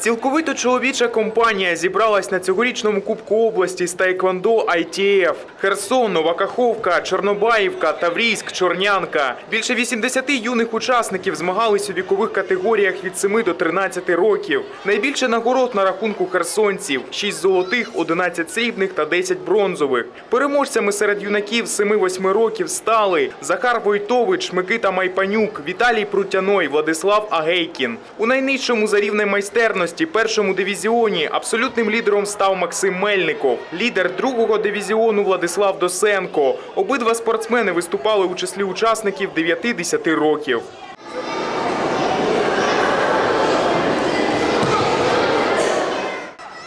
Цілковито чоловіча компанія зібралась на цьогорічному Кубку області з Тайквондо ITF. Херсон, Нова Каховка, Чорнобаївка, Таврійськ, Чорнянка. Більше 80 юних учасників змагались у вікових категоріях від 7 до 13 років. Найбільше нагород на рахунку херсонців: 6 золотих, 11 срібних та 10 бронзових. Переможцями серед юнаків 7-8 років стали Захар Войтович, Микита Майпанюк, Віталій Прутяной, Владислав Агейкін. У найнижчому за рівнем майстерності першому дивізіоні абсолютним лідером став Максим Мельников. Лідер другого дивізіону Владислав Досенко. Обидва спортсмени виступали у числі учасників 9-10 років.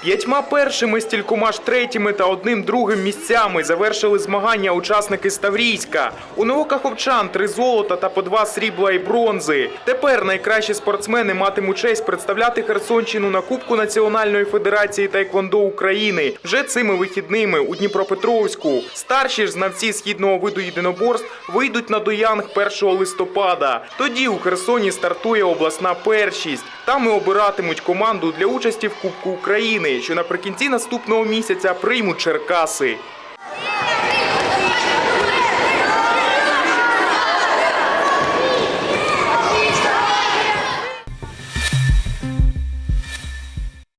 П'ятьма першими, стількома ж третіми та одним другим місцями завершили змагання учасники Ставрійська. У новокаховчан три золота та по два срібла і бронзи. Тепер найкращі спортсмени матимуть честь представляти Херсонщину на Кубку Національної федерації Тайквондо України вже цими вихідними у Дніпропетровську. Старші ж знавці східного виду єдиноборств вийдуть на Доянг 1 листопада. Тоді у Херсоні стартує обласна першість. Там і обиратимуть команду для участі в Кубку України, що наприкінці наступного місяця приймуть Черкаси.